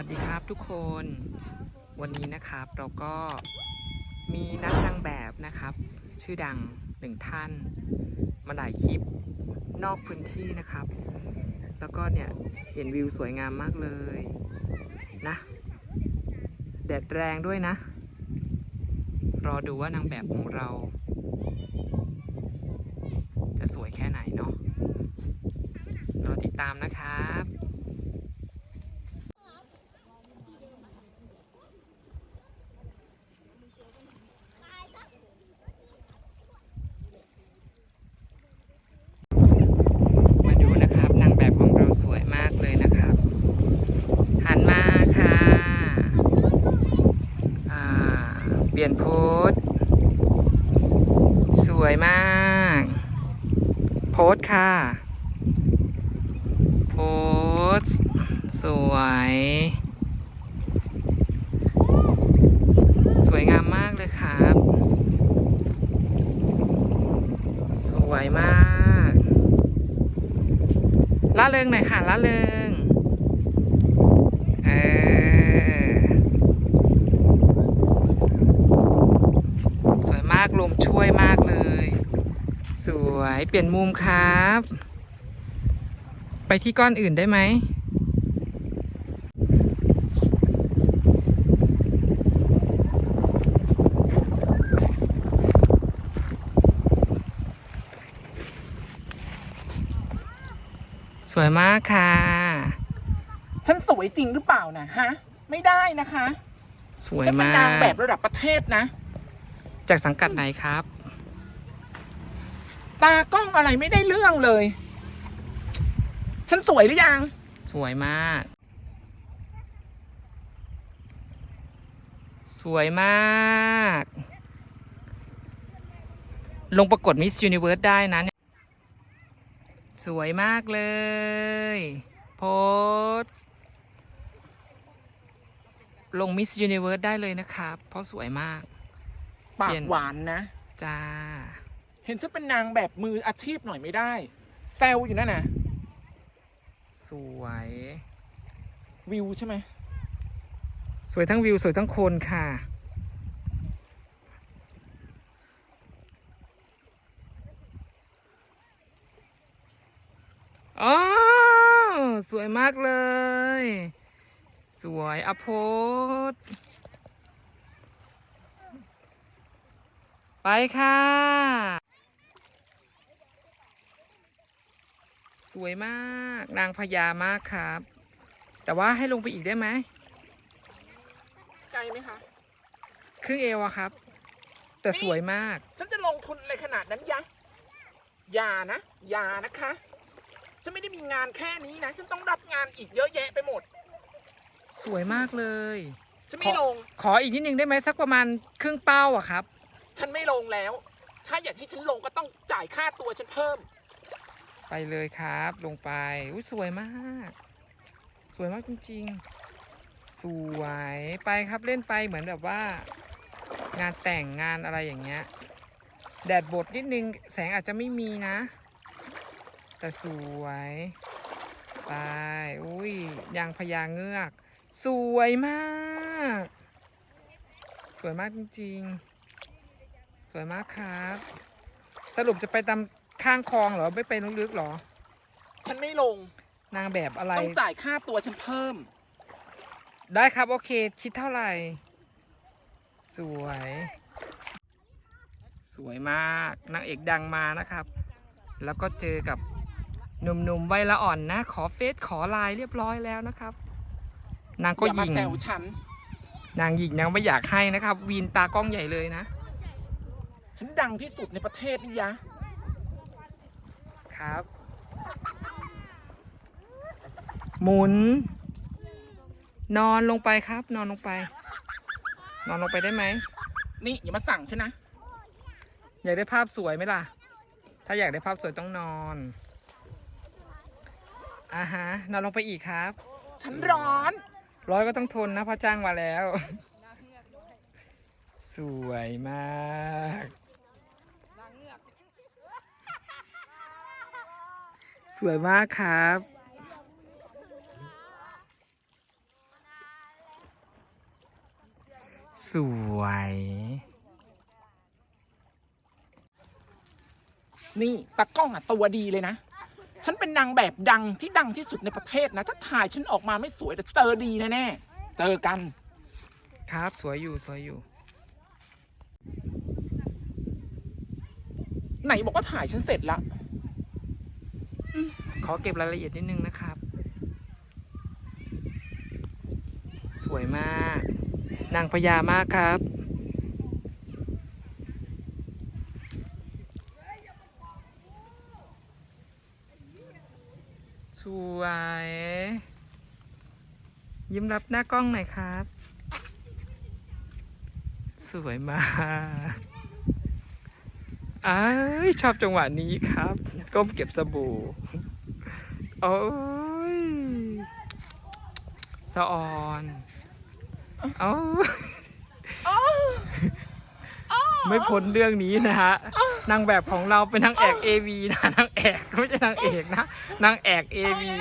วัสดีครับทุกคน วันนี้นะครับเราก็มีนักนางแบบนะครับ ชื่อดังหนึ่งท่าน มาถ่ายคลิปนอกพื้นที่นะครับ แล้วก็เนี่ยเห็นวิวสวยงามมากเลยนะแดดแรงด้วยนะ รอดูว่านางแบบของเรา จะสวยแค่ไหนเนาะรอติดตามนะครับ มาดูนะครับนางแบบของเราสวยมากเลยนะครับ หันมาค่ะอ่าเปลี่ยนโพสสวยมาก โพสค่ะ โพสสวย สวยงามมากเลยครับ สวยมากละเริงหน่อยค่ะละเริง เออ สวยมากลมช่วยมากเลย ส วยเปลี่ยนมุมครับ ไปที่ก้อนอื่นได้ไหมสวยมากค่ะ ฉันสวยจริงหรือเปล่านะฮะ ไม่ได้นะคะ สวยฉันเป็นมากนางแบบระดับประเทศนะ จากสังกัดไหนครับ ตากล้องอะไรไม่ได้เรื่องเลย ฉันสวยหรือยัง สวยมาก สวยมาก ลงประกวด Miss Universe ได้นะเนี่ยสวยมากเลย โพสต์ลง Miss Universe ได้เลยนะครับ เพราะสวยมาก ปาเปลี่กยนหวานนะ จ้า เห็นฉันเป็นนางแบบมืออาชีพหน่อยไม่ได้ แซลอยู่นั่นนะสวยวิวใช่ไหมสวยทั้งวิวสวยทั้งคนค่ะ อ๋อ สวยมากเลย สวยอโพสไปค่ะ สวยมากนางพญามากครับ แต่ว่าให้ลงไปอีกได้ไหมไกลไหมคะ ครึ่งเอวอะครับ แต่สวยมาก ฉันจะลงทุนอะไรขนาดนั้นยะอย่านะ อย่านะคะ ฉันไม่ได้มีงานแค่นี้นะ ฉันต้องรับงานอีกเยอะแยะไปหมด สวยมากเลยฉันไม่ลง ขออีกนิดนึงได้ไหมสักประมาณครึ่งเป้าอะครับ ฉันไม่ลงแล้ว ถ้าอยากให้ฉันลงก็ต้องจ่ายค่าตัวฉันเพิ่ม ไปเลยครับ ลงไปอุ้ยสวยมาก สวยมากจริง ๆ สวยไปครับเล่นไปเหมือนแบบว่า งานแต่งงานอะไรอย่างเงี้ย แดดบดนิดนึงแสงอาจจะไม่มีนะ แต่สวยไปอุ้ยยางพญาเงือก สวยมาก สวยมากจริง ๆ สวยมากครับ สรุปจะไปตาม ข้างคลองเหรอไม่ไปลึกๆเหรอ ฉันไม่ลง นางแบบอะไร ต้องจ่ายค่าตัวฉันเพิ่ม ได้ครับโอเค คิดเท่าไหร่ สวย สวยมากนางเอกดังมานะครับ แล้วก็เจอกับหนุ่มๆวัยละอ่อนนะ ขอเฟซขอไลน์เรียบร้อยแล้วนะครับ นางก็อย่ามายิง แซวฉัน นางหญิงนางไม่อยากให้นะครับวีนตากล้องใหญ่เลยนะ ฉันดังที่สุดในประเทศนี่ยะ ครับ หมุน นอนลงไปครับ นอนลงไป นอนลงไปได้ไหม นี่อย่ามาสั่งฉันนะ อยากได้ภาพสวยไหมล่ะ ถ้าอยากได้ภาพสวยต้องนอนอ่าฮะ นอนลงไปอีกครับ ฉันร้อน ร้อยก็ต้องทนนะเพราะจ้างมาแล้ว สวยมาก สวยมากครับ สวย นี่ตากล้องอะตัวดีเลยนะ ฉันเป็นนางแบบดังที่ดังที่สุดในประเทศนะ ถ้าถ่ายฉันออกมาไม่สวยแต่เจอดีแน่ๆเจอกัน ครับสวยอยู่สวยอยู่ ไหนบอกว่าถ่ายฉันเสร็จแล้ว ขอเก็บรายละเอียดนิดนึงนะครับ สวยมาก นางพญามากครับ สวย ยิ้มรับหน้ากล้องหน่อยครับ สวยมากอ้ยชอบจังหวะนี้ครับ ก้มเก็บสบู่ โอ้ยสะออนเอ้าไม่พ้นเรื่องนี้นะฮะนางแบบของเราเป็นนางแอกเอวีนะนางแอกไม่ใช่นางเอกนะนางแอกเอวี